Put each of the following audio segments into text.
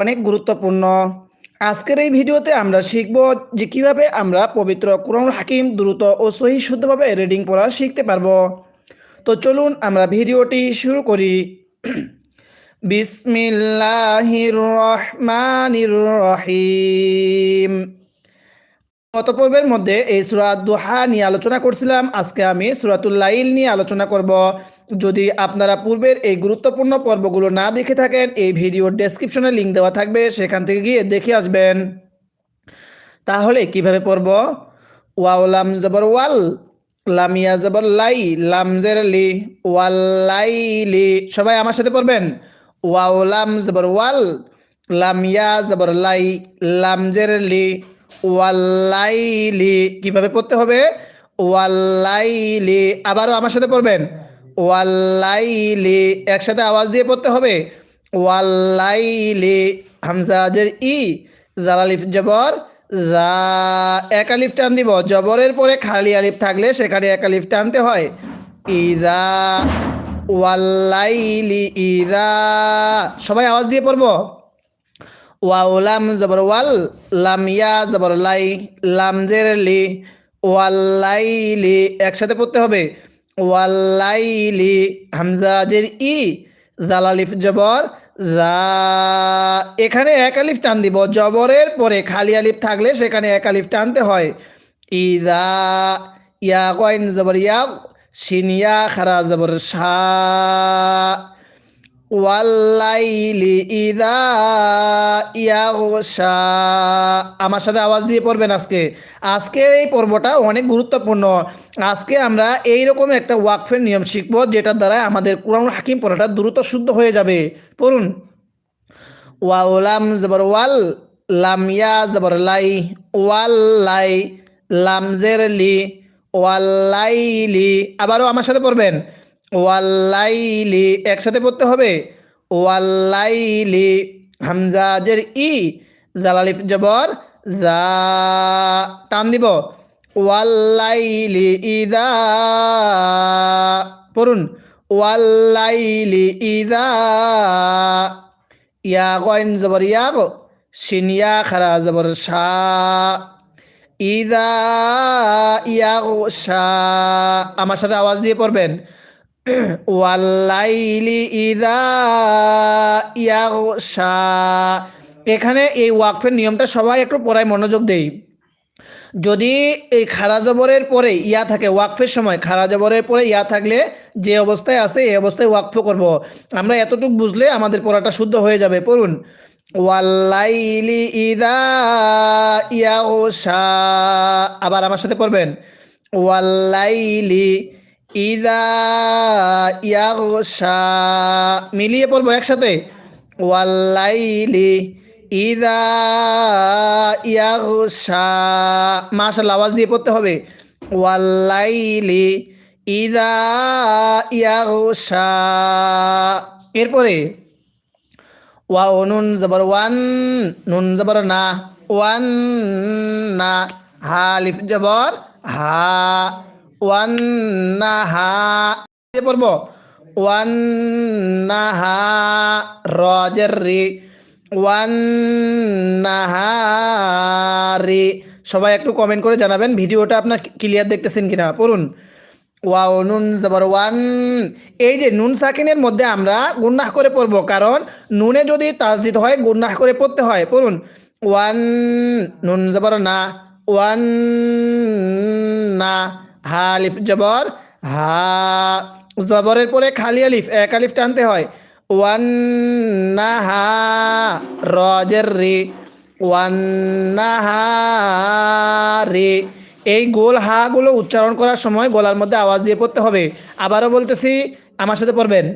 অনেক গুরুত্বপূর্ণ। আজকের এই ভিডিওতে আমরা শিখব যে কীভাবে আমরা পবিত্র কোরআন হাকিম দ্রুত ও সহি শুদ্ধভাবে রিডিং পড়া শিখতে পারব। তো চলুন আমরা ভিডিওটি শুরু করি। বিসমিল্লাহির রহমানির রহিম গত পর্বের মধ্যে এই সুরাত দোহা নিয়ে আলোচনা করছিলাম। আজকে আমি সুরাতুল নিয়ে আলোচনা করব। যদি আপনারা পূর্বের এই গুরুত্বপূর্ণ পর্বগুলো না দেখে থাকেন, এই ভিডিওর ডেসক্রিপশনে লিঙ্ক দেওয়া থাকবে, সেখান থেকে গিয়ে দেখে আসবেন। তাহলে কীভাবে পড়ব? ওয়াওলাম জবর, ওয়াল। লামিয়া জবর, লাই। লামজের লি। ওয়াল্লাইলি সবাই আমার সাথে পড়বেন? ওয়াওলাম জবর, ওয়াল। লামিয়া জবর, লাই। লামজের লি। ওয়াল্লাইলি কীভাবে পড়তে হবে? ওয়াল্লাইলি আবারও আমার সাথে পড়বেন? ওয়াল্লাইলি একসাথে আওয়াজ দিয়ে পড়তে হবে। ওয়াল্লাইলি হামজাজের ই জালালিফ জবর, জা, এক টান দিব। জবরের পরে খালি আলিফ থাকলে সেখানে এক আলিফ টানতে হয়। ইদা ওয়াল্লাইলি ইদা, সবাই আওয়াজ দিয়ে পড়ব। ওয়াউলাম জবর ওয়াল, লাম ইয়া জবর লাই, লাম জের লি ওয়াল্লাইলি একসাথে পড়তে হবে। ওয়াল্লাইলি হামজা জের ই, জালালিফ জবর এখানে এক আলিফ টান দিব। জবরের পরে খালি আলিফ থাকলে সেখানে এক আলিফ টানতে হয়। ইদা, ইয়া কয়েন জবর, ইয়া সিনিয়া খারা জবর শা ইদা আমার সাথে আওয়াজ দিয়ে পড়বেন আজকে। আজকে এই পর্বটা অনেক গুরুত্বপূর্ণ। আজকে আমরা এই রকম একটা ওয়াকফের নিয়ম শিখব, যেটার দ্বারা আমাদের কোরআন হাকিম পড়াটা দ্রুত শুদ্ধ হয়ে যাবে। পড়ুন। ওয়াউলাম জবর ওয়াল লামিয়া জবর লাই ওয়াল্লাই লামজের লি। আবারও আমার সাথে পড়বেন। ওয়াল্লাইলি একসাথে পড়তে হবে। ওয়াল্লাইলি হামজাজের ই জালালিফ জবর, জা, টান দিব। ওয়াল্লাইলি ইদা, পড়ুন। ওয়াল্লাইলি ইদা, ইয়া গয়ন জবর ইয়া গো সিনিয়া খারা জবর শা। ইদা, ইয়া শা, আমার সাথে আওয়াজ দিয়ে পড়বেন। ওয়াল্লাইলি ইদা এখানে এই ওয়াকফের নিয়মটা সবাই একটু পড়ায় মনোযোগ দেই। যদি এই খারা জবরের পরে ইয়া থাকে, ওয়াকফের সময় খারা জবরের পরে ইয়া থাকলে যে অবস্থায় আছে, এই অবস্থায় ওয়াকফ করব। আমরা এতটুকু বুঝলে আমাদের পড়াটা শুদ্ধ হয়ে যাবে। পড়ুন। ওয়াল্লাইলি ইদা ইয়াগশা। আবার আমার সাথে পড়বেন। ওয়াল্লাইলি ইদা ইয়াগশা। মিলিয়ে পড়ব একসাথে? ওয়াল্লাইলি ইদা ইয়াগশা। মাশাল্লাহ আওয়াজ দিয়ে পড়তে হবে। ওয়াল্লাইলি ইদা ইয়াগশা। এরপরে ওয়া নুন, জবর, ওয়ান, নুন, জবর, না। ওয়ান, না। হালিফ জবর, হা। ওয়ান নাহা পড়ব। ওয়ান নাহা রজের রে ওয়ান নাহারি সবাই একটু কমেন্ট করে জানাবেন, ভিডিওটা আপনার ক্লিয়ার দেখতেছেন কিনা, পড়ুন। ওয়াও, নুন জবর ওয়ান, এই যে নুন সাকিনের মধ্যে আমরা গুন্নাহ করে পড়ব, কারণ নুনে যদি তাজদিদ হয়, গুন্নাহ করে পড়তে হয়, পড়ুন। ওয়ান, নুন জবর না। ওয়ান না হা আলিফ জবর, হা, জবরের পরে খালি আলিফ, এক আলিফ টানতে হয়। ওয়ান না হা রজের রে ওয়ান রে এই গোল হাগুলো উচ্চারণ করার সময় গলার মধ্যে আওয়াজ দিয়ে পড়তে হবে। আবারও বলতেছি, আমার সাথে পড়বেন।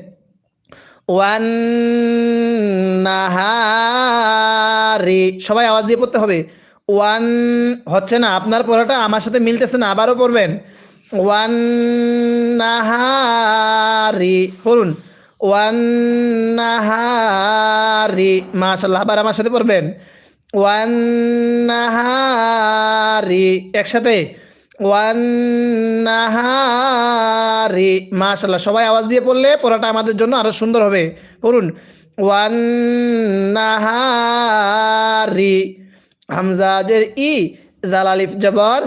ওয়ান নাহারি সবাই আওয়াজ দিয়ে পড়তে হবে। ওয়ান, হচ্ছে না, আপনার পড়াটা আমার সাথে মিলতেছে না, আবারও পড়বেন। ওয়ান নাহারি পড়ুন। ওয়ান নাহারি মাশাল্লাহ আবার আমার সাথে পড়বেন। ওয়ান নাহারি একসাথে। ওয়ান নাহারি মাশাল্লাহ সবাই আওয়াজ দিয়ে পড়লে পড়াটা আমাদের জন্য আরও সুন্দর হবে। পড়ুন। ওয়ান নাহারি হামজা জের ই জাল আলিফ জবর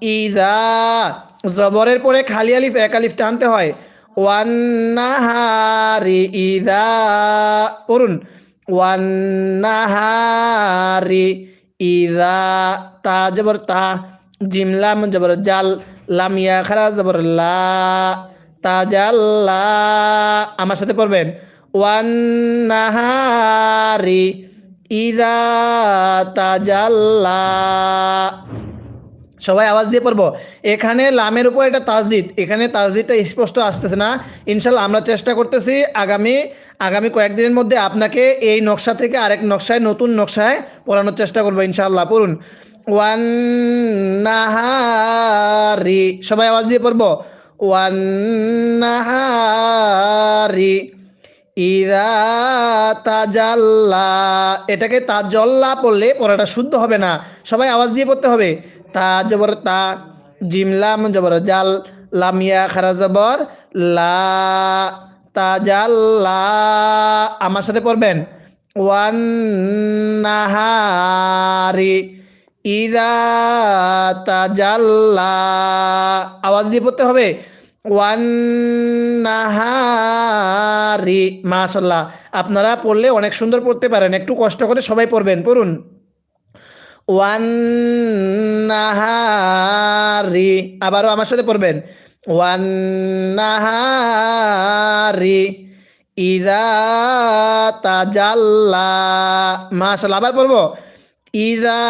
ইদা জবরের পরে খালি আলিফ, এক আলিফ টানতে হয়। ওয়ান নাহারি ইদা পড়ুন। ওয়ান নাহারি ইদা তা, জবর, তা। জিমলাম জবর, জাল। লাম, ইয়া, খারা, জবর, লা। তাজাল্লা আমার সাথে পড়বেন। ওয়ান নাহারি ইদা তাজাল্লা সবাই আওয়াজ দিয়ে পড়ব। এখানে লামের উপর এটা তাজদিদ। এখানে তাজদিদটা স্পষ্ট আসতেছে না। ইনশাল্লাহ আমরা চেষ্টা করতেছি আগামী আগামী কয়েকদিনের মধ্যে আপনাকে এই নকশা থেকে আরেক নকশায়, নতুন নকশায় পড়ানোর চেষ্টা করব ইনশাল্লাহ পড়ুন। ওয়ান নাহারি সবাই আওয়াজ দিয়ে পড়ব। ওয়ান নাহারি ইদা তাজাল্লা। এটাকে তাজল্লা পড়লে পড়াটা শুদ্ধ হবে না। সবাই আওয়াজ দিয়ে পড়তে হবে। তা জবর তা জিমলাম জবর জাল লামিয়া খারা জবর, লা তাজাল্লা আমার সাথে পড়বেন? ওয়ান নাহারি ইদা তাজাল্লা আওয়াজ দিয়ে পড়তে হবে? ওয়ান নাহারি, মাশাল্লাহ। আপনারা পড়লে অনেক সুন্দর পড়তে পারেন, একটু কষ্ট করে সবাই পড়বেন, পড়ুন। ওয়ান নাহারি আবারও আমার সাথে পড়বেন। ওয়ান্নাহারি ইদা তাজাল্লা মাশাল্লাহ আবার পড়ব। ইদা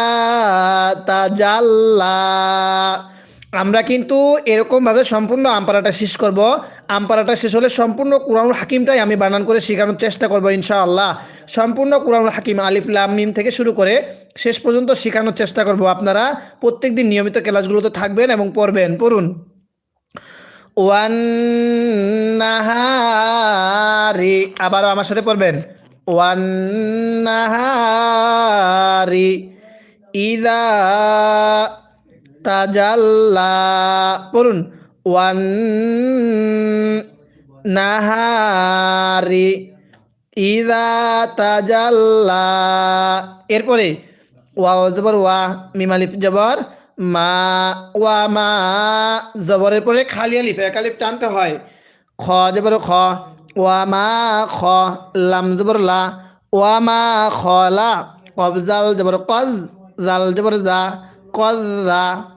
তাজাল্লা আমরা কিন্তু এরকমভাবে সম্পূর্ণ আমপারাটা শেষ করব। আমপারাটা শেষ হলে সম্পূর্ণ কোরআনুল হাকিমটাই আমি বানান করে শেখানোর চেষ্টা করব ইনশাআল্লাহ। সম্পূর্ণ কোরআনুল হাকিম, আলিফ, লাম, মিম থেকে শুরু করে শেষ পর্যন্ত শেখানোর চেষ্টা করব আপনারা। প্রত্যেক দিন নিয়মিত ক্লাসগুলোতে থাকবেন এবং পড়বেন। পড়ুন। ওয়ান নাহারি, আবারও আমার সাথে পড়বেন। ওয়ান নাহারি, ইদা তাজাল্লা পড়ুন। ওয়ান নাহারি ইদা তাজাল্লা। এরপরে ওয়া জবর, ওয়া মিমালিফ জবর, মা, ওয়া মা জবরের পরে খালি আলিফ, এক আলিফ টানতে হয়। খ জবর, খ। ওয়া মা, খ। লাম জবর, লা। ওয়া মা, খ, লা। কবজাল জবর, কজ, জাল জবর, জা। কজ, জা।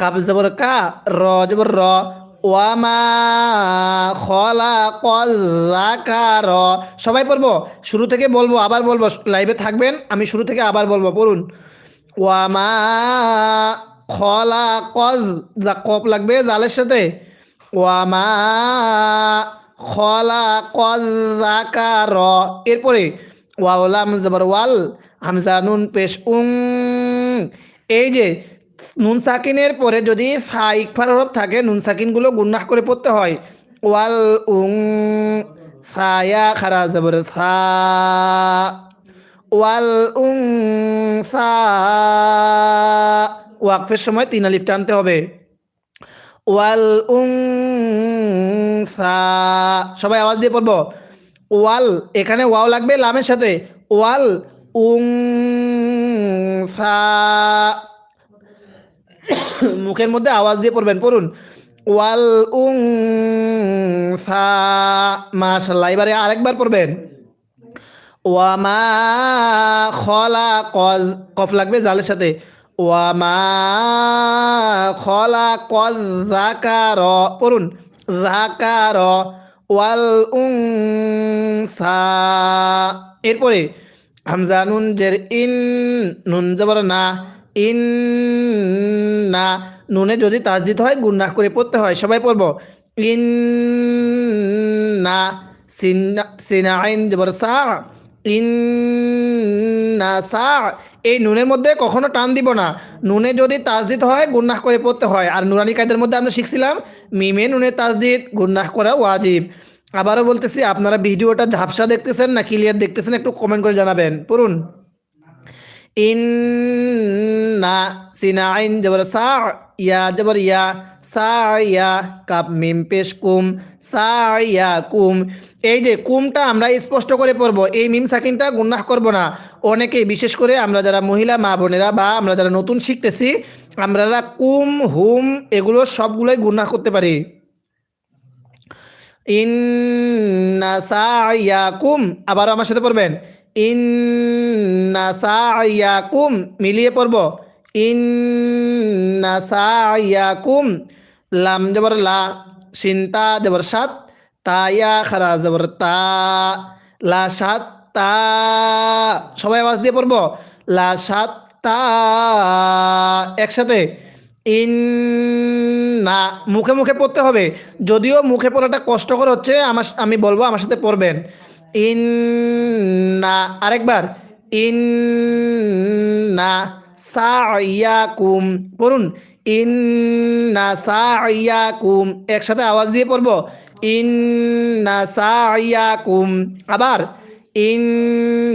কাব জবর কা, র জবর র। ওয়ামা খলা কজাকার সবাই পড়ব? শুরু থেকে বলব, আবার বলব। লাইভে থাকবেন, আমি শুরু থেকে আবার বলব, পড়ুন। ওয়ামা খলা কপ লাগবে, জালের সাথে। ওয়ামা খলা কজাকার এরপরে, ওয়াওলাম জবর ওয়াল, হামজা নুন পেশ উং। এই যে নুন সাকিনের পরে যদি সা ইকফার হরফ থাকে নুন সাকিনগুলো গুন্নাহ করে পড়তে হয়। ওয়াল উং সায়া খারা জবর সা। ওয়াল উং সা। ওয়াকফের সময় তিন আলিফ টানতে হবে। ওয়াল উং সা। সবাই আওয়াজ দিয়ে পড়ব। ওয়াল, এখানে ওয়াও লাগবে লামের সাথে। ওয়াল উং সা। মুখের মধ্যে আওয়াজ দিয়ে পড়বেন, পড়ুন। ওয়াল উং সা মাশাল্লাহ এবারে আরেকবার পড়বেন। ওয়ামা খলা কজ, কফ লাগবে জালের সাথে। ওয়ামা খলা কজ জাকার পড়ুন। জাকার ওয়াল উং সা এরপরে হামজা নুন জের ইন, নুন জবর না। ইন না নুনে যদি তাজদিদ হয় গুন্নাহ করে পড়তে হয়। সবাই পড়ব। ইন না সিনা আইন সা ইন না সা, এই নুনের মধ্যে কখনো টান দিব না। নুনে যদি তাজদিদ হয় গুন্নাহ করে পড়তে হয়। আর নুরানি কায়দের মধ্যে আমরা শিখছিলাম, মিমে নুনে তাজদিদ গুন্নাহ করা ওয়াজিব। আবারও বলতেছি, আপনারা ভিডিওটা ঝাপসা দেখতেছেন না ক্লিয়ার দেখতেছেন, একটু কমেন্ট করে জানাবেন। পড়ুন। ইন্না সিনা আইন জবর সা ইয়া জবর ইয়া সায়া কাপ মিম পেশ কুম সায়া কুম। এই যে কুমটা আমরা স্পষ্ট করে পড়ব, এই মিম সাকিনটা গুন্নাহ করব না। অনেকেই বিশেষ করে আমরা যারা মহিলা, মা বোনেরা বা আমরা যারা নতুন শিখতেছি, আমরা কুম, হুম এগুলো সবগুলোই গুন্নাহ করতে পারি। ইন্না সায়াকুম আবারও আমার সাথে পড়বেন। ইন্না সায়াকুম মিলিয়ে পড়ব। ইন্না সায়াকুম লাম জবর লা সিনতা জবর সাত তায়া খারা জবর তা, লা সাত তা। সবাই আওয়াজ দিয়ে পড়ব। লা সাত তা, একসাথে। ইন না মুখে মুখে পড়তে হবে। যদিও মুখে পড়াটা কষ্টকর হচ্ছে, আমার আমি বলব আমার সাথে পড়বেন। ইন না আরেকবার। ইন না সাইয়াকুম, পড়ুন ইন না সাইয়াকুম, একসাথে আওয়াজ দিয়ে পড়ব ইন না সাইয়াকুম, আবার ইন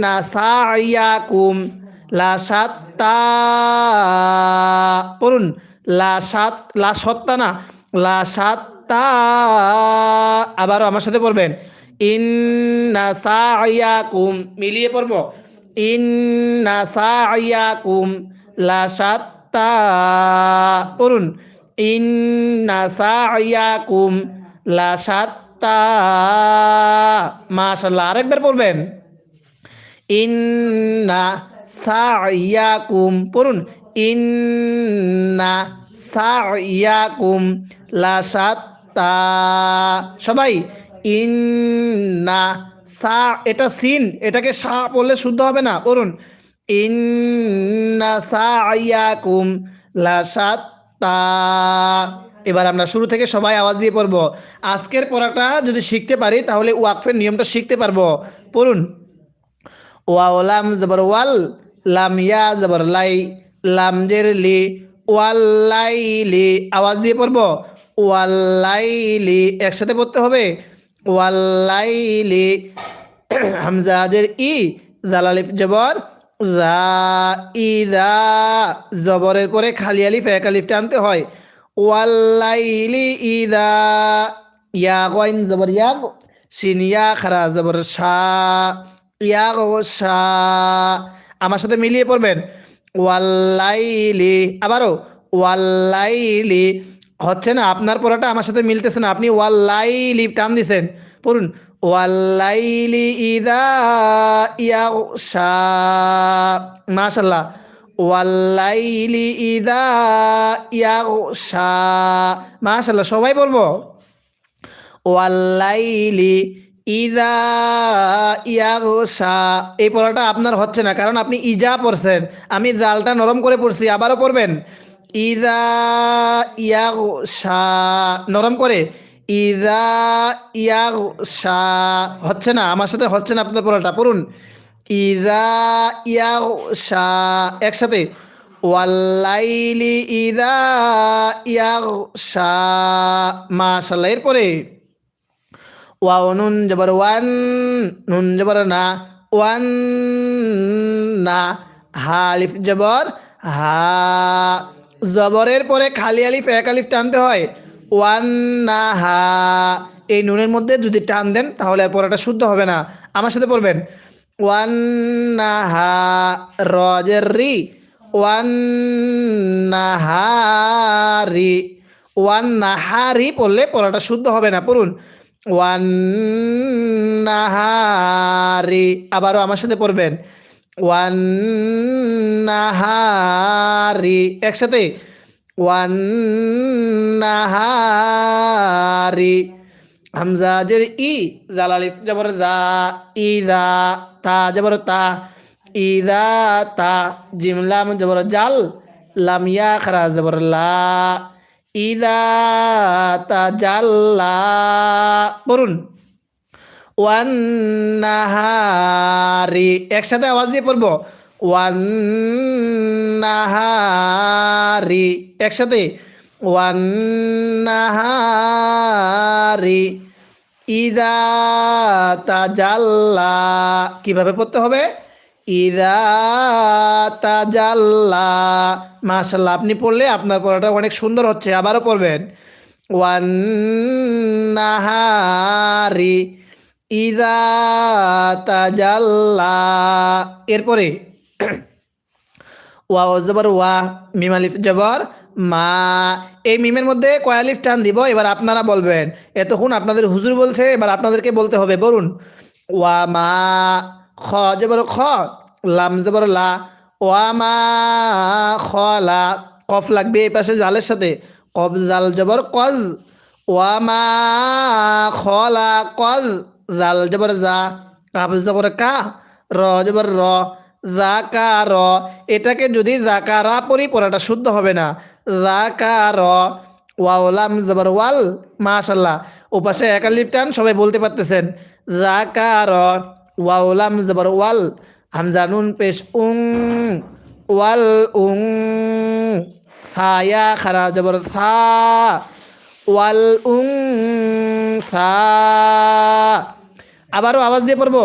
না সাইয়াকুম, লা সাত্তা, পড়ুন, লা সাত, লা সত্তা না, লা সাত্তা, আবারও আমার সাথে পড়বেন, ইন্না সাইয়াকুম, মিলিয়ে পড়ব ইন্না সাইয়াকুম লা সাত্তা পড়ুন। ইন্না সাইয়াকুম লা সাত্তা মাশাল্লাহ আরেকবার পড়বেন। ইন্না সাইয়াকুম পড়ুন। ইন্না সাইয়াকুম লা সাত্তা সবাই, ইন্না সা, এটা সিন, এটাকে সা বললে শুদ্ধ হবে না পড়ুন ইন্না লা এবার আমরা শুরু থেকে সবাই আওয়াজ দিয়ে পড়ব। আজকের পড়াটা যদি শিখতে পারি, তাহলে ওয়াকফের নিয়মটা শিখতে পারব। পড়ুন। ওয়াওলাম জবর ওয়াল, লাম ইয়া জবর লাই, লাম জের লি ওয়াল্লাইলি আওয়াজ দিয়ে পড়ব। ওয়াল্লাইলি একসাথে পড়তে হবে। ওয়াল্লাইলি। হামজাজের ই জালালিফ জবর জবরের পরে খালি আলিফ, এক আলিফ টানতে হয়। ওয়াল্লাইলি ইদা ইয়া, গইন জবর, ইয়া সিনিয়া খারা জবর, শা, ইয়া গো, শা। আমার সাথে মিলিয়ে পড়বেন। ওয়াল্লাইলি, আবারও, ওয়াল্লাইলি হচ্ছে না, আপনার পড়াটা আমার সাথে মিলতেছে না। আপনি ওয়াল্লাইলি টান দিছেন। পড়ুন ওয়াল্লাইলি ইদা ইয়াগশা মাশাল্লাহ ওয়াল্লাইলি ইদা ইয়াগশা মাশাল্লাহ, সবাই পড়ব। ওয়াল্লাইলি ইদা ইয়াগশা এই পড়াটা আপনার হচ্ছে না, কারণ আপনি ইজা পড়ছেন। আমি জালটা নরম করে পড়ছি, আবারও পড়বেন। ইদা ইয়াগশা, নরম করে, ইদা ইয়াগশা, হচ্ছে না, আমার সাথে হচ্ছে না আপনার পড়াটা, পড়ুন। ইদা ইয়াগশা, একসাথে, ওয়াল্লাইলি ইদা ইয়াগশা, মাশাল্লাহ, এরপরে, ওয়াও নুন জবর ওয়ান, নুন জবর না, ওয়ান না, হালিফ জবর হা জবরের পরে খালি আলিফ, এক আলিফ টানতে হয়। ওয়ান না হা। এই নুনের মধ্যে যদি টান দেন, তাহলে আর পড়াটা শুদ্ধ হবে না। আমার সাথে পড়বেন। ওয়ান না হা, রজের রি। ওয়ান না হারি ওয়ান নাহারি পড়লে পড়াটা শুদ্ধ হবে না। পড়ুন। ওয়ান নাহারি আবারও আমার সাথে পড়বেন। ওয়ান নাহারি একসাথে। ওয়ান নাহারি হামজা জের ই জালালিফ জবর দা ইদা তা জবর তা ইদা তা জিমলাম জবর জাল লামিয়া খারা জবর লা ইদা তাজাল্লা পড়ুন। ওয়ান নাহারি একসাথে আওয়াজ দিয়ে পড়ব। ওয়ান নাহারি একসাথে। ওয়ান নাহারি ইদা তাজাল্লা, কীভাবে পড়তে হবে? ইদা তাজাল্লা মাশাল্লাহ আপনি পড়লে আপনার পড়াটা অনেক সুন্দর হচ্ছে, আবারও পড়বেন। ওয়ান নাহারি ইদা তাজাল্লা। এরপরে, ওয়া ও জবর, ওয়া মিম আলিফ জবর, মা। এই মিমের মধ্যে কয় আলিফ টান দিব? এবার আপনারা বলবেন। এতক্ষণ আপনাদের হুজুর বলছে, এবার আপনাদেরকে বলতে হবে। বলুন, ওয়া মা, খ জবর, খ, লাম জবর, লা। ওয়া মা, খ, লা। কফ লাগবে এই পাশে জালের সাথে। কফ জাল জবর, কজ। ওয়া মা, খ, লা, কজ। জাল জবর জা কাফ জবর কা র জবর র জাকার এটাকে যদি জাকারা পরি পড়াটা শুদ্ধ হবে না। জাকার ওয়াওলাম জবর ওয়াল মাশাল্লাহ। ওপাশে একালিপ টান সবাই বলতে পারতেছেন। জাকার ওয়াওলাম জবর ওয়াল হামজা, নুন, পেশ, উং ওয়াল উং ছায়া খারা জবর থা। ওয়াল উং আবারও আওয়াজ দিয়ে পড়ব?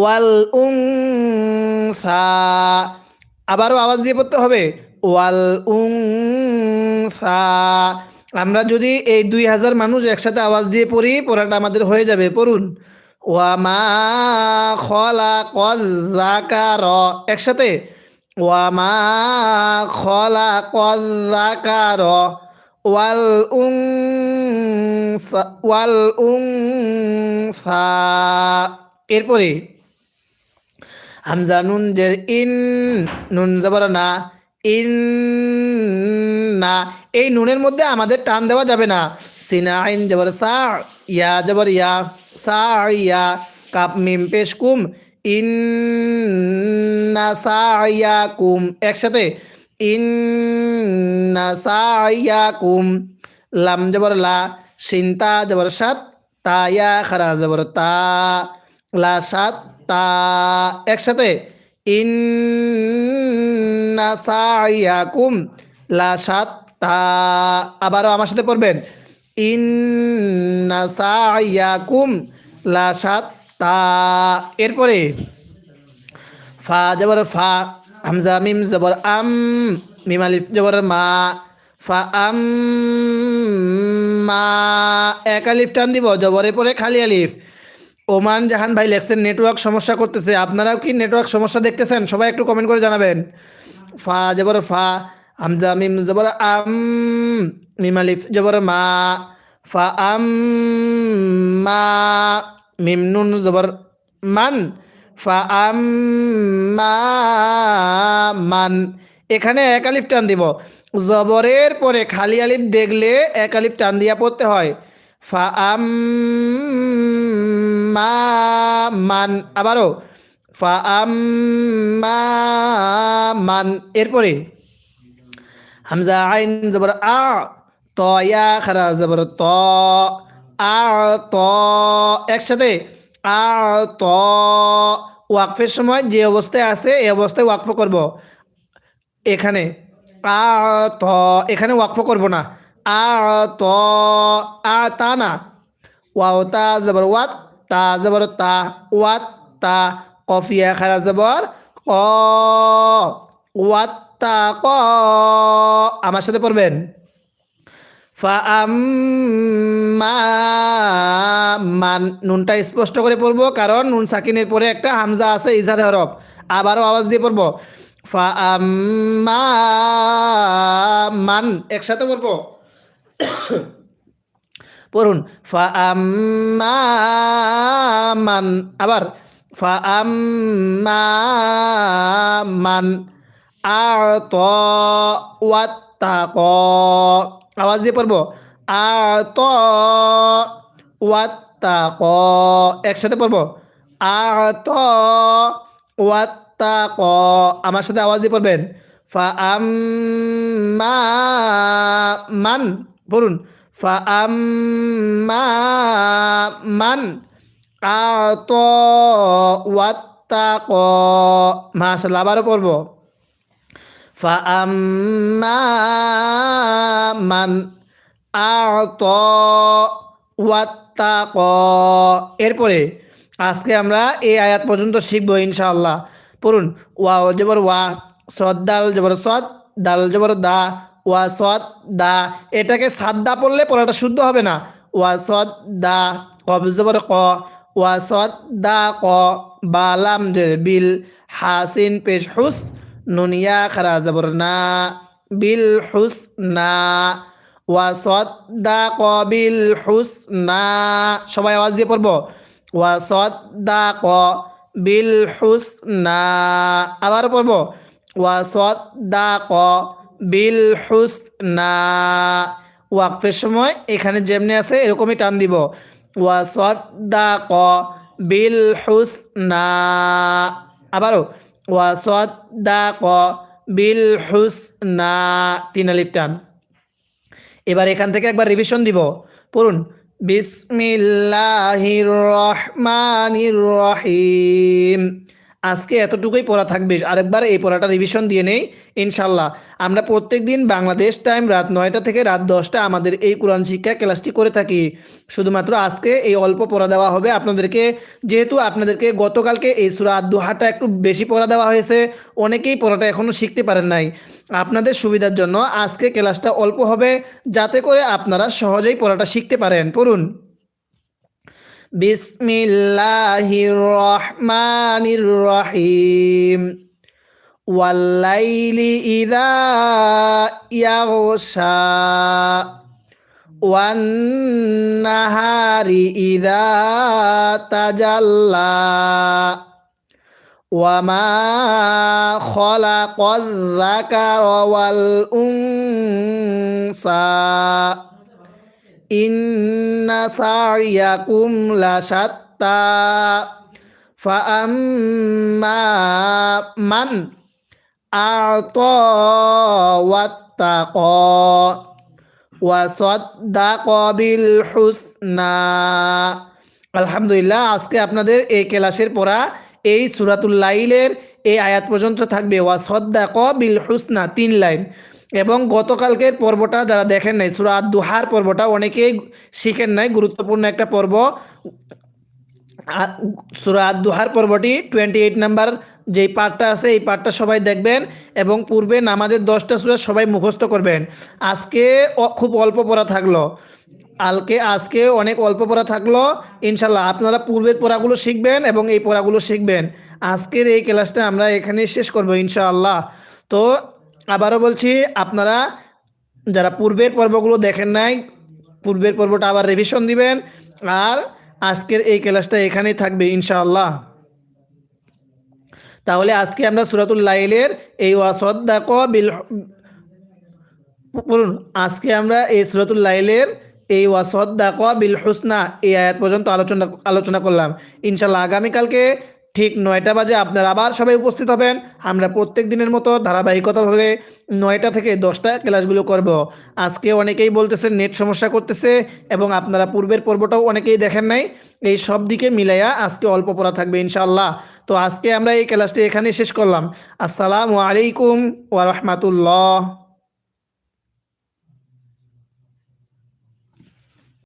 ওয়াল উং আবারও আওয়াজ দিয়ে পড়তে হবে? ওয়াল উং আমরা যদি এই দুই হাজার মানুষ একসাথে আওয়াজ দিয়ে পড়ি, পড়াটা আমাদের হয়ে যাবে। পড়ুন। ওয়ামা খলা কল জাকার একসাথে? ওয়ামা খলা কল জাকার ওয়াল উং ওয়াল উং এরপরে, হামজা নুন জের ইন, নুন জবর না, ইন না। এই নুনের মধ্যে আমাদের টান দেওয়া যাবে না। সিনা আইন জবর সা, ইয়া জবর ইয়া, সা ইয়া, কাপ মিম পেশ কুম, ইন না সা ইয়া কুম। একসাথে ইন না সা কুম লাম জবর লা, সিনতা জবর সাত তা ইয়া খারা জবর তা। লা সাত, তা। একসাথে, ইন্না সাইয়াকুম লা সাত, তা। আবারও আমার সাথে পড়বেন। ইন্না সাইয়াকুম লা সাত, তা। এরপরে, ফা জবর ফা হামজা মিম জবর আম, মিম আলিফ জবর মা, ফা আম মা। এক আলিফ টান দিব, জবরে পরে খালি আলিফ। ওমান জাহান ভাই লেখছেন, নেটওয়ার্ক সমস্যা করতেছে। আপনারাও কি নেটওয়ার্ক সমস্যা দেখতেছেন? সবাই একটু কমেন্ট করে জানাবেন। ফা জবর ফা হামজা মিম জবর আম, মিম আলিফ জবর মা, ফা আম মা, মিম নুন জবর মান। মান। এখানে এক আলিফ টান দিব। জবরের পরে খালি আলিফ দেখলে এক আলিফ টান দিয়া পড়তে হয়। ফা মান। আবারও। ফা আম মান। এরপরে। হামজা আইন জবর আ, ত, ইয়া, খারা জবর ত, আ, ত, একসাথে। আ ত ওয়াকফের সময় যে অবস্থায় আছে, এই অবস্থায় ওয়াকফ করব। এখানে আ ত এখানে ওয়াকফ করব না। আ ত আ তা না ওয়াও, তা, জবর, ওয়াত, তা, জবর, তা, ওয়াত, তা কফিয়া খারা, জবর, ক, ওয়াত, তা, ক, আমার সাথে পড়বেন। মান, নুনটা স্পষ্ট করে পড়ব, কারণ নুন সাকিনের পরে একটা হামজা আছে ইজার হরফ। আবারও আওয়াজ দিয়ে পড়ব। মান একসাথে পড়ব। পড়ুন। মান, আবার। মান আত ওয়াত্তাক। আওয়াজ দিয়ে পড়ব? আত ওয়াত্তাক একসাথে পড়ব? আত ওয়াত্তাক আমার সাথে আওয়াজ দিয়ে পড়বেন? ফাআম্মা মান, পড়ুন। ফাআম্মা মান আত ওয়াত্তাক মাশাআল্লাহ, আবারও পড়ব। فأما من أعطى واتقى এরপরে আজকে আমরা এই আয়াত পর্যন্ত শিখবো ইনশাআল্লাহ পড়ুন ওয়া ও জবর ওয়া সদ দাল জবর সদ দাল জবর দা ওয়া সদ দা এটাকে সাদ্দা পড়লে পড়াটা শুদ্ধ হবে না ওয়া সদ দা কব জবর ক ওয়া সদ দা ক বালাম যে বিল হাসিন পেশ হুস নুনিয়া খারা জবর না, বিল হুস না ওয়া সদ দা ক বিল হুস না সবাই আওয়াজ দিয়ে পড়ব। ক বিল হুস না আবার পড়ব। ক বিল হুস না ওয়াকফের সময় এখানে যেমনি আছে এরকমই টান দিব। ওয়া সদ দা ক বিল হুস না আবারও ওয়া সদ ক বিল হুসনা তিন আলিফ টান। এবার এখান থেকে একবার রিভিশন দিব। পড়ুন, বিসমিল্লাহির রহমানির রহিম। আজকে এতটুকুই পড়া থাকবে আরেকবার এই পড়াটা রিভিশন দিয়ে নেই, ইনশাল্লাহ। আমরা প্রত্যেক দিন বাংলাদেশ টাইম রাত নয়টা থেকে রাত দশটা আমাদের এই কোরআন শিক্ষা ক্লাসটি করে থাকি। শুধুমাত্র আজকে এই অল্প পড়া দেওয়া হবে। আপনাদেরকে যেহেতু আপনাদেরকে গতকালকে এই সুরা দোহাটা একটু বেশি পড়া দেওয়া হয়েছে, অনেকেই পড়াটা এখনও শিখতে পারেন নাই। আপনাদের সুবিধার জন্য আজকে ক্লাসটা অল্প হবে, যাতে করে আপনারা সহজেই পড়াটা শিখতে পারেন। পড়ুন। বিসমিল্লাহির রহমানির রহিম ওয়াল্লাইলি ইদা ইয়াগশা ওয়ান্নাহারি ইদা তাজাল্লা ওয়ামা খলাকাল যাকারা ওয়াল উনসা ইন্না সাইয়াকুম ফাআম্মা মান আ'তা ওয়াত্তাকা ওয়াসাদ্দাকা বিল হুসনা। আলহামদুলিল্লাহ, আজকে আপনাদের এই ক্লাসের পড়া এই সুরাতুল লাইলের এই আয়াত পর্যন্ত থাকবে। ওয়াসদ্দাক বিল হুসনা, তিন লাইন। এবং গতকালকের পর্বটা যারা দেখেন নাই, সুরা দুহার পর্বটা অনেকেই শিখেন নাই। গুরুত্বপূর্ণ একটা পর্ব। সুরা দুহার পর্বটি টোয়েন্টি এইট নাম্বার যেই পার্টটা আছে, এই পার্টটা সবাই দেখবেন এবং পূর্বে নামাজের দশটা সুরা সবাই মুখস্থ করবেন। আজকে খুব অল্প পড়া থাকল। আলকে আজকে অনেক অল্প পড়া থাকল। ইনশাল্লাহ আপনারা পূর্বের পড়াগুলো শিখবেন এবং এই পড়াগুলো শিখবেন। আজকের এই ক্লাসটা আমরা এখানেই শেষ করব ইনশাআল্লাহ। তো আবারও বলছি, আপনারা যারা পূর্বের পর্বগুলো দেখেন নাই, পূর্বের পর্বটা আবার রিভিশন দিবেন। আর আজকের এই ক্লাসটা এখানেই থাকবে ইনশাআল্লাহ। তাহলে আজকে আমরা সুরাতুল লাইলের এই ওয়াসদ্দাক বিল বলুন আজকে আমরা এই সুরাতুল লাইলের এই ওয়াসদ্দাক বিল হুসনা এই আয়াত পর্যন্ত আলোচনা আলোচনা করলাম। ইনশাল্লাহ আগামীকালকে ঠিক নয়টা বাজে আপনারা আবার সবাই উপস্থিত হবেন। আমরা প্রত্যেক দিনের মতো ধারাবাহিকতাভাবে নয়টা থেকে দশটা ক্লাসগুলো করব। আজকে অনেকেই বলতেছেন নেট সমস্যা করতেছে এবং আপনারা পূর্বের পর্বটাও অনেকেই দেখেন নাই। এই সব দিকে মিলাইয়া আজকে অল্প পড়া থাকবে ইনশাআল্লাহ। তো আজকে আমরা এই ক্লাসটি এখানে শেষ করলাম। আসসালামু আলাইকুম ওয়া রাহমাতুল্লাহ।